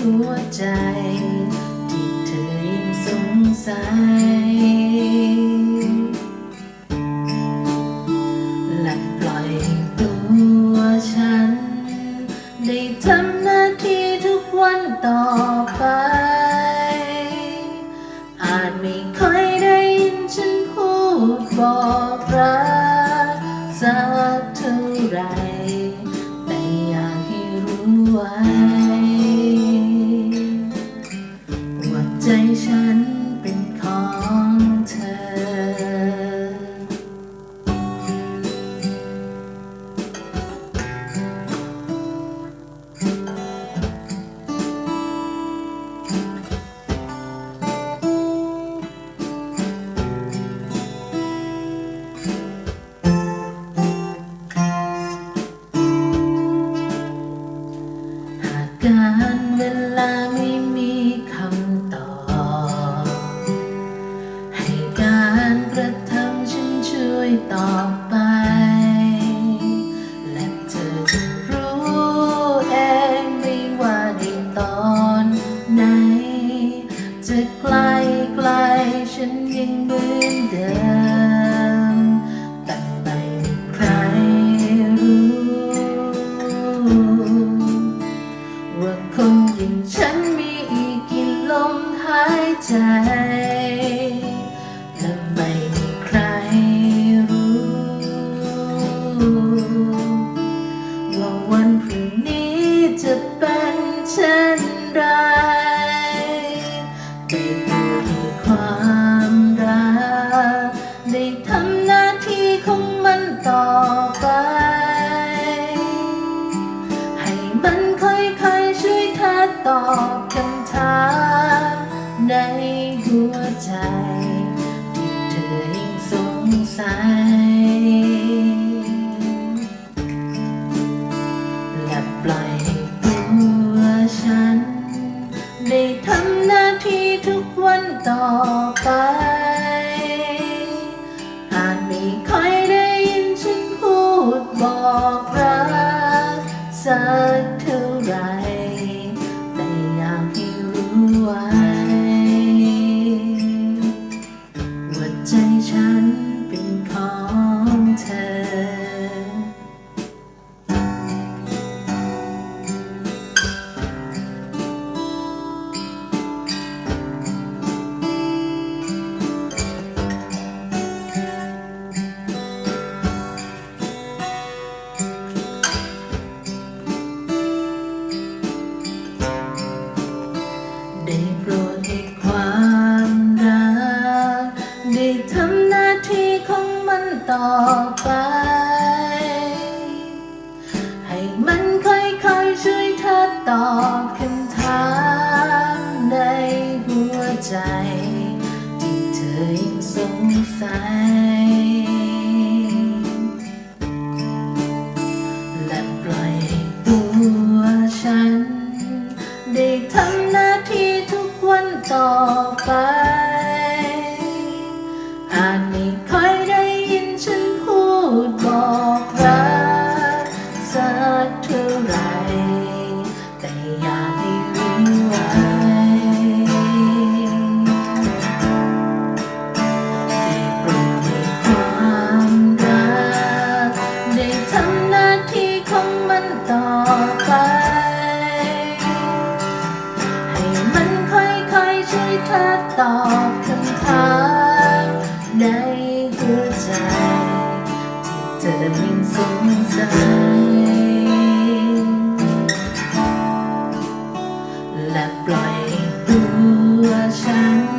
หัวใจ ที่เธอยังสงสัย และปล่อยตัวฉัน ได้ทำหน้าที่ทุกวันต่อไป อาจไม่ค่อยได้ยินฉันพูดบอกรักสักเท่าไร แต่อยากให้รู้ไว้ ยต่อไป และเธอจะรู้เองไม่ว่าในตอนไหน จะไกลไกลฉันยังเหมือนเดิม ไม่ต้องมีความ to ride. apa ตอบคำถามในหัวใจที่เธอยิ่งสงสัยและปล่อยตัวฉัน